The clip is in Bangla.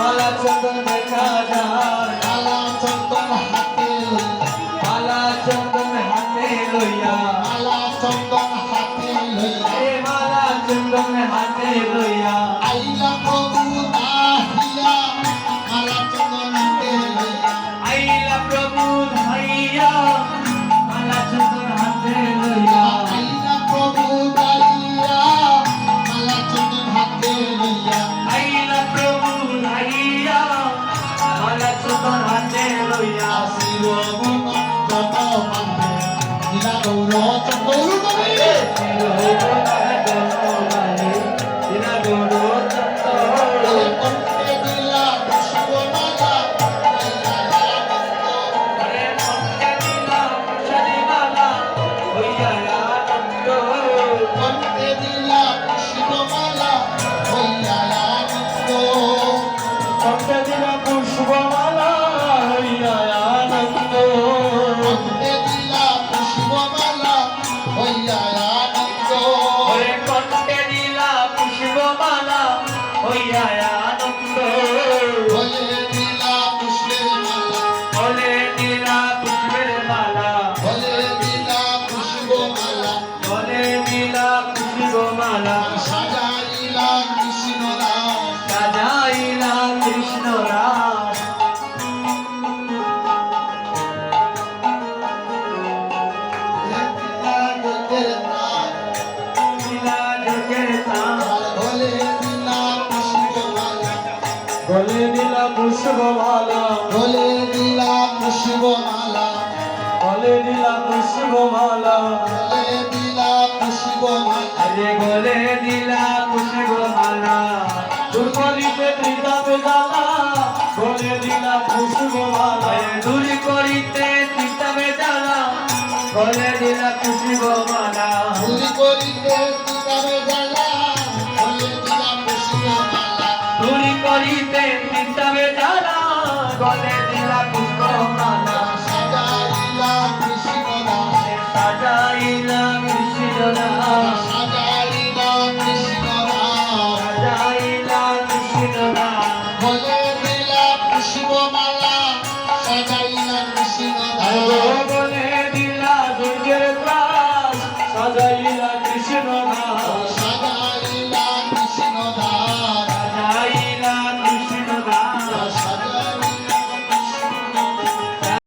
মালা চন্দন দেখা যায়। মালা চন্দন হাত লইয়া আসিল যত মানে দিলা গৌর চন্দ্র করে কণ্ঠে দিলা বলে দিলা পুষ্প মালা। সাজাইলা কৃষ্ণ রাম। সাজাইলা কৃষ্ণ রাম। প্রাণ দিলা পুষ্পমালা বলে দিলা পুষ্প মালা হলে দিলা পুষ্পমালা আরে বলে দিলা পুষ্প মালা দুর্গলিতে ত্রিতাপে জ্বালা বলে দিলা পুষ্প মালা দূর করিতে ত্রিতাপে জ্বালা বলে দিলা পুষ্প মালা ভুল করিতে পিতারে জ্বালা দূর করিতে ত্রিতাপে জ্বালা বলে দিলা পুষ্প মালা সাজাইলা কৃষ্ণ সাজাইলা কৃষ্ণ ভজন